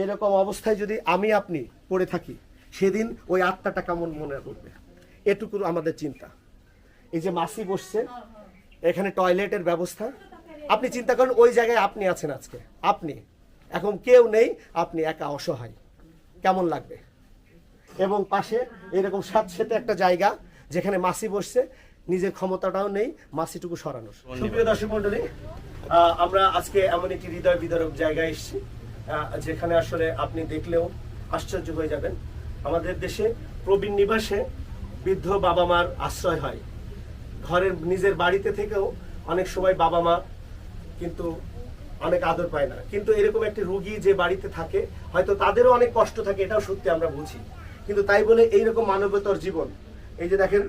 এইরকম অবস্থায় যদি আমি আপনি পড়ে থাকি, সেদিন ওই আত্মাটা কেমন মনে করবে? এটুকু আমাদের চিন্তা। এই যে মাসি বসছে, এখানে টয়লেটের ব্যবস্থা। আপনি চিন্তা করেন, ওই জায়গায় আপনি আছেন আজকে। আপনি, এখন কেউ নেই, আপনি একা অসহায়। কেমন লাগবে? এবং পাশে এরকম স্যাঁতসেঁতে একটা জায়গা, যেখানে মাসি বসছে, নিজের ক্ষমতাটাও নেই, মাসিটুকু সরানোর। সুপ্রিয় দর্শক মন্ডলী আমরা আজকে এমন একটি হৃদয় বিদারক জায়গায় এসেছি। যেখানে আসলে আপনি দেখলেও আশ্চর্য হয়ে যাবেন। আমাদের দেশে প্রবীণ নিবাসে বৃদ্ধ বাবা মার আশ্রয় হয়। ঘরের নিজের বাড়িতে থেকেও অনেক সময় বাবা মা কিন্তু অনেক আদর পায় না। কিন্তু এরকম একটি রুগী যে বাড়িতে থাকে, হয়তো তাদেরও অনেক কষ্ট থাকে, এটাও সত্যি আমরা বুঝি। কিন্তু তাই বলে এইরকম মানবতর জীবন, এই যে দেখেন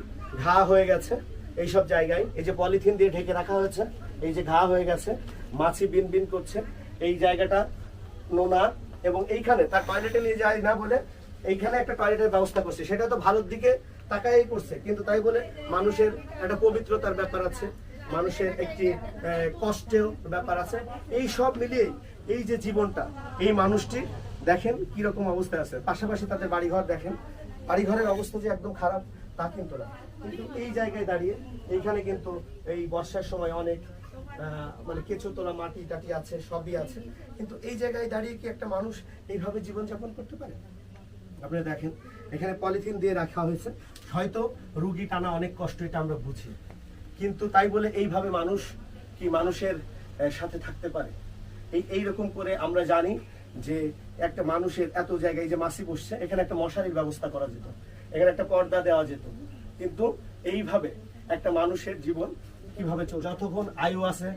ঘা হয়ে গেছে এই সব জায়গায়, এই যে পলিথিন দিয়ে ঢেকে রাখা হয়েছে, এই যে ঘা হয়ে গেছে, মাছি বিন বিন করছে, এই জায়গাটা নোনা এবং এইখানে তার টয়লেটে নিয়ে যায় না বলে এইখানে একটা টয়লেটের ব্যবস্থা করছে। সেটা তো ভালোর দিকে তাকাই করছে। কিন্তু তাই বলে মানুষের একটা পবিত্রতার ব্যাপার আছে, মানুষের একটি কষ্টের ব্যাপার আছে। এই সব মিলিয়ে এই যে জীবনটা, এই মানুষটি, দেখেন রকম অবস্থায় আছে। পাশাপাশি তাদের বাড়িঘর দেখেন। বাড়িঘরের অবস্থা যে একদম খারাপ, তা কিন্তু না। কিন্তু এই জায়গায় দাঁড়িয়ে এইখানে কিন্তু এই বর্ষার সময় অনেক মানে কেঁচো তোলা, মাটি টাটি আছে, সবই আছে। কিন্তু এই জায়গায় দাঁড়িয়ে কি একটা মানুষ এইভাবে জীবনযাপন করতে পারে? আপনি দেখেন, এখানে পলিথিন দিয়ে রাখা হয়েছে। হয়তো রুগী টানা অনেক কষ্ট, এটা আমরা বুঝি। কিন্তু তাই বলে এইভাবে মানুষ কি মানুষের সাথে থাকতে পারে? এই এইরকম করে আমরা জানি যে একটা মানুষের এত জায়গায় যে মাসি বসছে, এখানে একটা মশারির ব্যবস্থা করা যেত। এখানে একটা পর্দা দেওয়া যেত। কিন্তু এইভাবে একটা মানুষের জীবন কীভাবে চল যতক্ষণ আয়ু আছে,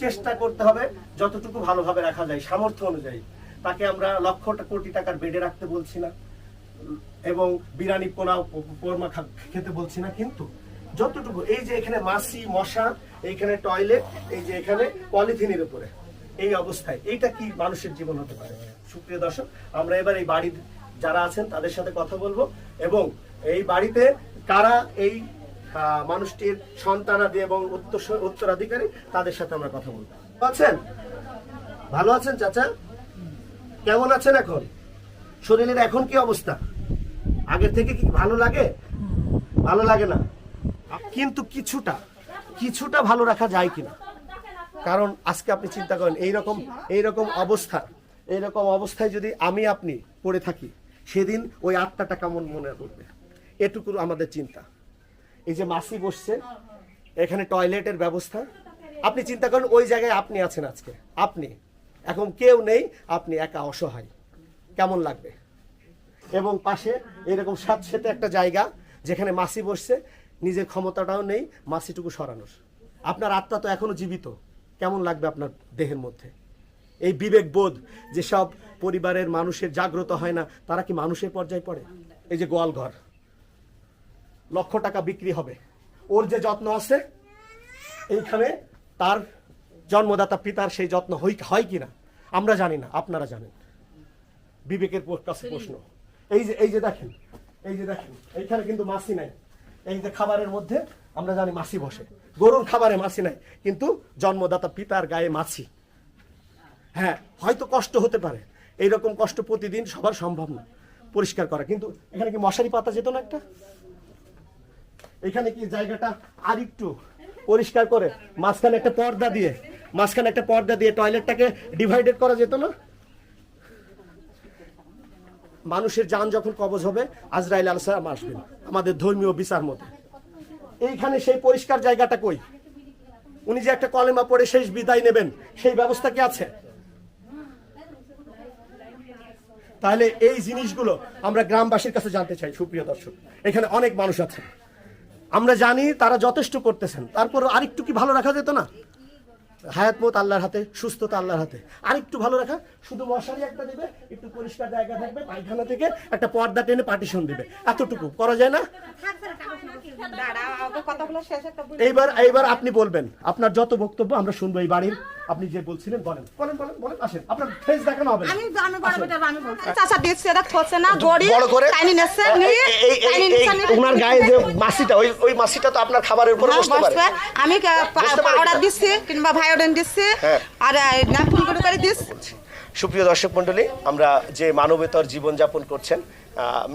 চেষ্টা করতে হবে যতটুকু ভালোভাবে রাখা যায়, সামর্থ্য অনুযায়ী। তাকে আমরা লক্ষ কোটি টাকার বেডে রাখতে বলছি না এবং বিরানি পোনা কোরমা খেতে বলছি না, কিন্তু যতটুকু, এই যে এখানে মাছি, মশা, এইখানে টয়লেট, এই যে এখানে পলিথিনের উপরে, এই অবস্থায়, এইটা কি মানুষের জীবন হতে পারে? সুপ্রিয় দর্শক, আমরা এবার এই বাড়ির যারা আছেন তাদের সাথে কথা বলব এবং এই বাড়িতে কারা এই মানুষটির সন্তানাদি এবং উত্তর উত্তরাধিকারী, তাদের সাথে আমরা কথা বলব। আছেন? ভালো আছেন, চাচা? কেমন আছেন এখন? শরীরের এখন কি অবস্থা? আগের থেকে কি ভালো লাগে? ভালো লাগে না। কিন্তু কিছুটা কিছুটা ভালো রাখা যায় কিনা? কারণ আজকে আপনি চিন্তা করেন, এইরকম এইরকম অবস্থা, এইরকম অবস্থায় যদি আমি আপনি পড়ে থাকি, সেদিন ওই আত্মাটা কেমন মনে করবে? এটুকু আমাদের চিন্তা। এই যে মাসি বসছে, এখানে টয়লেটের ব্যবস্থা। আপনি চিন্তা করেন, ওই জায়গায় আপনি আছেন আজকে। আপনি। এখন কেউ নেই, আপনি একা অসহায়। কেমন লাগবে? এবং পাশে এরকম স্যাঁতসেঁতে একটা জায়গা, যেখানে মাসি বসছে, নিজের ক্ষমতাটাও নেই, মাসিটুকু সরানোর। আপনার আত্মা তো এখনও জীবিত। কেমন লাগবে আপনার দেহের মধ্যে? এই বিবেক বোধ যেসব পরিবারের মানুষের জাগ্রত হয় না, তারা কি মানুষের পর্যায়ে পড়ে? এই যে গোয়াল ঘর লক্ষ টাকা বিক্রি হবে। ওর যে যত্ন আছে এইখানে তার জন্মদাতা পিতার সেই যত্ন হয় হয় কিনা আমরা জানি না আপনারা জানেন। বিবেকের কাছে প্রশ্ন। এই যে এই যে দেখেন এই যে দেখেন এইখানে কিন্তু মাছি নাই। এই যে খাবারের মধ্যে আমরা জানি মাছি বসে। গরুর খাবারে মাছি নাই কিন্তু জন্মদাতা পিতার গায়ে মাছি হ্যাঁ হয়তো কষ্ট হতে পারে। এইরকম কষ্ট প্রতিদিন সবার সম্ভব না পরিষ্কার করা। কিন্তু এখানে কি মশারি পাতা যেত না একটা? এখানে কি জায়গাটা আর একটু পরিষ্কার করে? মাঝখানে একটা পর্দা দিয়ে, মাঝখানে একটা পর্দা দিয়ে টয়লেটটাকে ডিভাইডেড করা যেত না? মানুষের যান যখন কবজ হবে, আজরাইল আলসালাম আসবেন, আমাদের ধর্মীয় বিচার মতে। এইখানে সেই পরিষ্কার জায়গাটা কই? উনি যে একটা কলেমা পড়ে শেষ বিদায় নেবেন, সেই ব্যবস্থা কি আছে? তাহলে এই জিনিসগুলো আমরা গ্রামবাসীর কাছে জানতে চাই, সুপ্রিয় দর্শক। এখানে অনেক মানুষ আছে আমরা জানি তারা যথেষ্ট করতেছেন। তারপর আরেকটু কি ভালো রাখা যেত না? হায়াত মত আল্লাহর হাতে সুস্থতা আল্লাহর হাতে। আরেকটু ভালো রাখা শুধু মশারি একটা দেবে একটু পরিষ্কার জায়গা থাকবে পায়খানা থেকে একটা পর্দা টেনে পার্টিশন দেবে। এতটুকু করা যায় না। এইবার এইবার আপনি বলবেন আপনার যত বক্তব্য আমরা শুনব এই বাড়ির। আপনি যে বলছিলেন বলেন। বলেন বলেন বলেন আসেন। আপনার ফেস দেখানো হবে আমি আমি বড় বেটা আমি বলছি চাচা দিচ্ছে এটা খোঁজছে না গড়ি বড় করে। টাইনি নেছে টাইনি নেছে ওনার গায়ে যে মাসিটা ওই ওই মাসিটা তো আপনার খাবারের উপরে বসতে পারে। আমি পাউডার না। দিচ্ছি কিংবা ভায়োডিন দিচ্ছি হ্যাঁ। আর ন্যাপকিন করে করে দিচ্ছি সুপ্রিয় দর্শক মণ্ডলী আমরা যে মানবেতর জীবনযাপন করছেন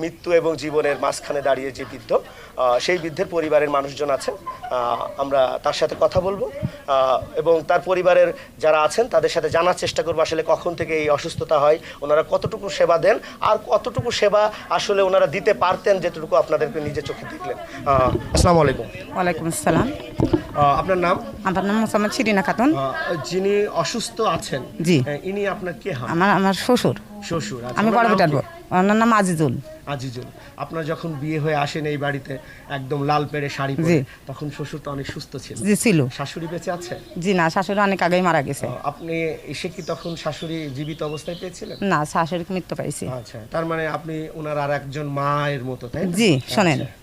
মৃত্যু এবং জীবনের মাঝখানে দাঁড়িয়ে যে বৃদ্ধ সেই বৃদ্ধের পরিবারের মানুষজন আছেন। আমরা তার সাথে কথা বলব। এবং তার পরিবারের যারা আছেন তাদের সাথে জানার চেষ্টা করব আসলে কখন থেকে এই অসুস্থতা হয় ওনারা কতটুকু সেবা দেন আর কতটুকু সেবা আসলে ওনারা দিতে পারতেন যেটুকু আপনাদেরকে নিজে চোখে দেখলেন। আসসালামু আলাইকুম। ওয়ালাইকুম আসসালাম। আপনার নাম? আমার নাম মোসাম্মদ শিরিনা খাতুন। যিনি অসুস্থ আছেন জি। ইনি আপনার কে হন? আমার আমার শ্বশুর। শ্বশুর আচ্ছা, আমি বড় বেটার। ওনার নাম আজিজুল। আজিজুল। আপনার যখন বিয়ে হয়ে আসেন এই বাড়িতে একদম লাল পেড়ে শাড়ি পরে তখন শ্বশুর তো অনেক সুস্থ ছিল। জি ছিল। শাশুড়ি বেঁচে আছে? জি না শাশুড়ি অনেক আগেই মারা গেছে। আপনি এসে কি তখন শাশুড়ি জীবিত অবস্থায় পেয়েছিলেন? না শাশুড়িকে মৃত্যু পাইছি আচ্ছা তার মানে আপনি ওনার আর একজন মায়ের মতো তাই জি, শোনেন। আচ্ছা।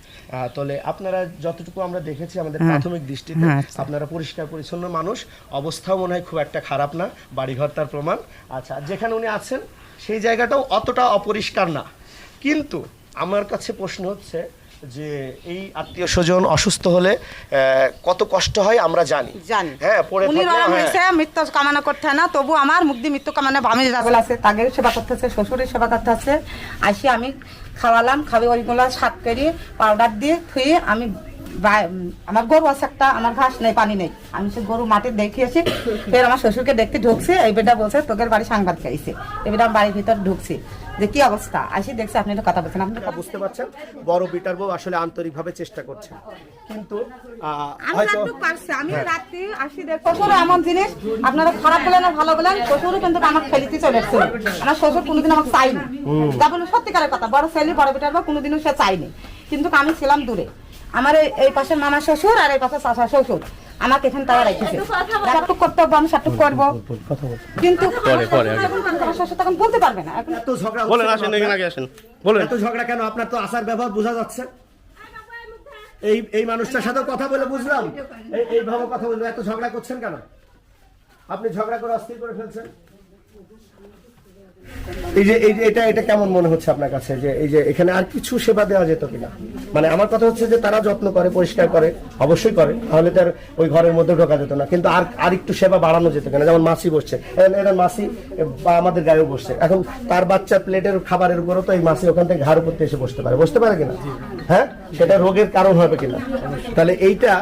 তাহলে আপনারা যতটুকু আমরা দেখেছি আমাদের হ্যাঁ। প্রাথমিক দৃষ্টিতে হ্যাঁ, আচ্ছা। আপনারা পরিষ্কার পরিচ্ছন্ন মানুষ অবস্থাও মনে হয় খুব একটা খারাপ না বাড়িঘর তার প্রমাণ। আচ্ছা যেখানে উনি আছেন সেই জায়গাটাও অতটা অপরিষ্কার না। কিন্তু আমার কাছে প্রশ্ন হচ্ছে যে এই আত্মীয় স্বজন অসুস্থ হলে কত কষ্ট হয় আমরা জানি। জানি। হ্যাঁ পড়ে উনি থাকলে হ্যাঁ। হয়েছে মৃত্যু কামনা করতে হয় না তবু আমার দিয়ে মৃত্যু কামনা আমি যাগুলো আছে তাকে সেবা করতে করতেছে শ্বশুরের সেবা করতেছে আসি আমি খাওয়ালাম খাবে ওইগুলো শাক করে পাউডার দিয়ে ধুয়ে আমি আমার গরু আছে একটা আমার ঘাস নেই পানি নেই। আমি সে গরু মাটি দেখিয়েছি ফের আমার শ্বশুরকে দেখতে ঢুকছে এই বেটা বলছে তোকের বাড়ি সাংবাদিক আইছে। এই বেটা আমার বাড়ির ভিতর ঢুকছি। যে কি অবস্থা? আসি দেখছি আপনি একটা কথা বলছেন আপনি বুঝতে পারছেন? বড় বিটার বউ আসলে আন্তরিকভাবে চেষ্টা করছে। কিন্তু আমি হয়তো পারছি আমি রাত্রি আসি দেখ। এমন জিনিস আপনারা খারাপ বলেন না ভালো বলেন শ্বশুরও কিন্তু আমার ফেলিতে চলে এসেছিল আমার শ্বশুর কোনোদিন আমাকে চাইনি যা বলে সত্যিকারের কথা বড় ছেলে বড় বেটার বা কোনোদিনও সে চাইনি কিন্তু আমি ছিলাম দূরে। আমার এই- পাশে মামা শ্বশুর আর এই পাশে চাষা শ্বশুর। আমাকে এখানে তারা রেখেছে সাটুক করতে হবে আমি সাটুক করব। কিন্তু আমার শ্বশুর তখন বলতে পারবে না। এখন এত ঝগড়া বলেন আসেন এখানে আগে আসেন। বলেন। এত ঝগড়া কেন? আপনার তো আসার ব্যবহার বোঝা যাচ্ছে। এই এই মানুষটার সাথে কথা বলে বুঝলাম। এই এইভাবে কথা বলব। এত ঝগড়া করছেন কেন? আপনি ঝগড়া করে অস্থির করে ফেলছেন। এই যে এই এটা এটা কেমন মনে হচ্ছে আপনার কাছে? যে এই যে এখানে আর কিছু সেবা দেওয়া যেত কিনা? মানে আমার কথা হচ্ছে যে তারা যত্ন করে পরিষ্কার করে অবশ্যই করে। তাহলে তার ওই ঘরের মধ্যে ঢোকা যেত না। কিন্তু আর আর একটু সেবা বাড়ানো যেত কিনা? যেমন মাসি বসছে। এখানে মাসি বা আমাদের গায়েও বসছে। এখন তার বাচ্চার প্লেটের খাবারের উপরও তো এই মাসি ওখান থেকে ঘাড় উপর দিয়ে এসে বসতে পারে। বসতে পারে কিনা? হ্যাঁ? সেটা রোগের কারণ হবে কিনা? তাহলে এইটা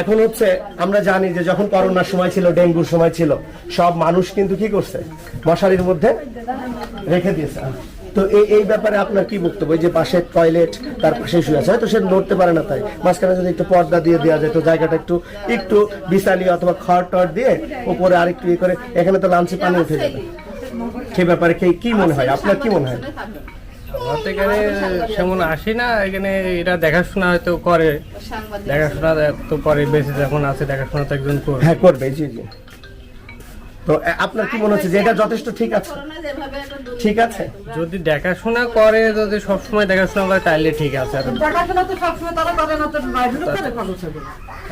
এখন হচ্ছে আমরা জানি যে যখন করোনার সময় ছিল, ডেঙ্গুর সময় ছিল, সব মানুষ কিন্তু কি করছে? মশারির মধ্যে রেখে দিয়েছে। তো এই এই ব্যাপারে আপনার কি বক্তব্য? যে পাশে টয়লেট তার পাশে শুয়ে আছে। হয়তো সে নড়তে পারে না তাই। মাঝখানে যদি একটু পর্দা দিয়ে দেওয়া যায় তো জায়গাটা একটু একটু বিছালি অথবা খড় টড় দিয়ে উপরে আরেকটু ইয়ে করে, এখানে তো লাঞ্চে পানি উঠে যাবে। সে ব্যাপারে কি মনে হয়? আপনার কি মনে হয়? আমার তো এখানে সেমন আসি না এখানে এরা দেখাশোনা হয়তো করে। দেখাশোনা তো করে বেশি যখন আছে দেখাশোনা তো একজন করে হ্যাঁ করবে জি জি। তো আপনার কি মনে হচ্ছে যে এটা যথেষ্ট ঠিক আছে? ঠিক আছে? যদি দেখাশোনা করে যদি সবসময় দেখাশোনা করে তাহলে ঠিক আছে। আর দেখাশোনা তো সবসময় তারা করে না তো বাইরে করে খরচ হবে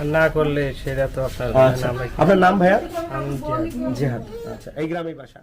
আর না করলে সেটা তো আপনার আচ্ছা। আপনার নাম ভাইয়া? জিহাদ। আচ্ছা এই গ্রামেই বাসা?